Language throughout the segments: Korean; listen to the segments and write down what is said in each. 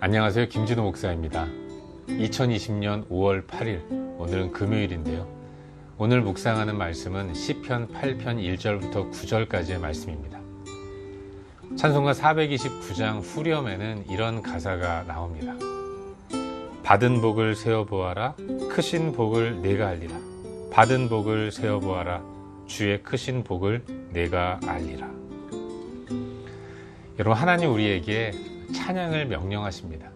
안녕하세요. 김진호 목사입니다. 2020년 5월 8일, 오늘은 금요일인데요. 오늘 묵상하는 말씀은 시편 8편 1절부터 9절까지의 말씀입니다. 찬송가 429장 후렴에는 이런 가사가 나옵니다. 받은 복을 세어보아라, 크신 복을 내가 알리라. 받은 복을 세어보아라, 주의 크신 복을 내가 알리라. 여러분, 하나님 우리에게 찬양을 명령하십니다.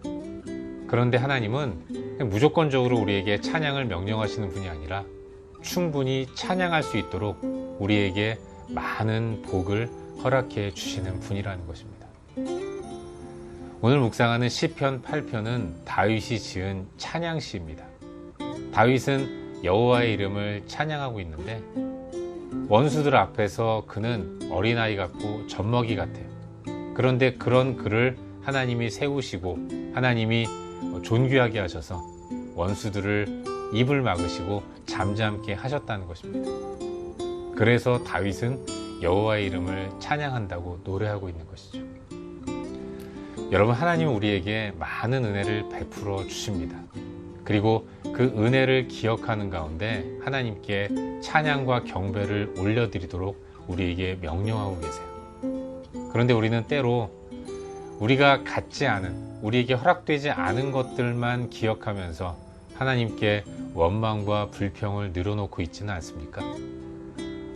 그런데 하나님은 무조건적으로 우리에게 찬양을 명령하시는 분이 아니라 충분히 찬양할 수 있도록 우리에게 많은 복을 허락해 주시는 분이라는 것입니다. 오늘 묵상하는 시편 8편은 다윗이 지은 찬양시입니다. 다윗은 여호와의 이름을 찬양하고 있는데 원수들 앞에서 그는 어린아이 같고 젖먹이 같아요. 그런데 그런 그를 하나님이 세우시고 하나님이 존귀하게 하셔서 원수들을 입을 막으시고 잠잠게 하셨다는 것입니다. 그래서 다윗은 여호와의 이름을 찬양한다고 노래하고 있는 것이죠. 여러분 하나님은 우리에게 많은 은혜를 베풀어 주십니다. 그리고 그 은혜를 기억하는 가운데 하나님께 찬양과 경배를 올려드리도록 우리에게 명령하고 계세요. 그런데 우리는 때로 우리가 갖지 않은, 우리에게 허락되지 않은 것들만 기억하면서 하나님께 원망과 불평을 늘어놓고 있지는 않습니까?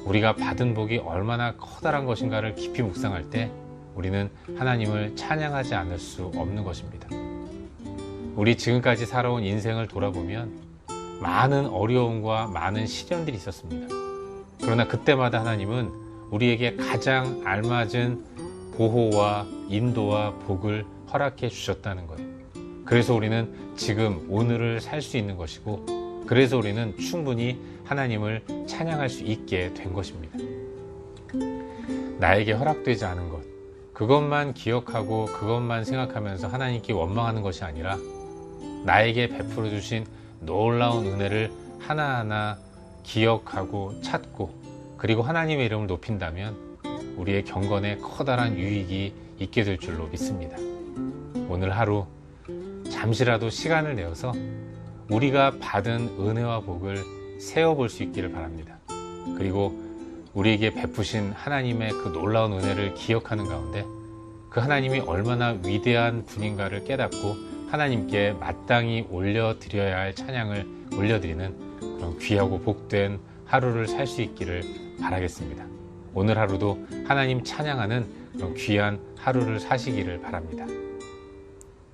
우리가 받은 복이 얼마나 커다란 것인가를 깊이 묵상할 때 우리는 하나님을 찬양하지 않을 수 없는 것입니다. 우리 지금까지 살아온 인생을 돌아보면 많은 어려움과 많은 시련들이 있었습니다. 그러나 그때마다 하나님은 우리에게 가장 알맞은 보호와 인도와 복을 허락해 주셨다는 거예요. 그래서 우리는 지금 오늘을 살 수 있는 것이고, 그래서 우리는 충분히 하나님을 찬양할 수 있게 된 것입니다. 나에게 허락되지 않은 것, 그것만 기억하고 그것만 생각하면서 하나님께 원망하는 것이 아니라 나에게 베풀어 주신 놀라운 은혜를 하나하나 기억하고 찾고 그리고 하나님의 이름을 높인다면 우리의 경건에 커다란 유익이 있게 될 줄로 믿습니다. 오늘 하루 잠시라도 시간을 내어서 우리가 받은 은혜와 복을 세어볼 수 있기를 바랍니다. 그리고 우리에게 베푸신 하나님의 그 놀라운 은혜를 기억하는 가운데 그 하나님이 얼마나 위대한 분인가를 깨닫고 하나님께 마땅히 올려드려야 할 찬양을 올려드리는 그런 귀하고 복된 하루를 살 수 있기를 바라겠습니다. 오늘 하루도 하나님 찬양하는 그런 귀한 하루를 사시기를 바랍니다.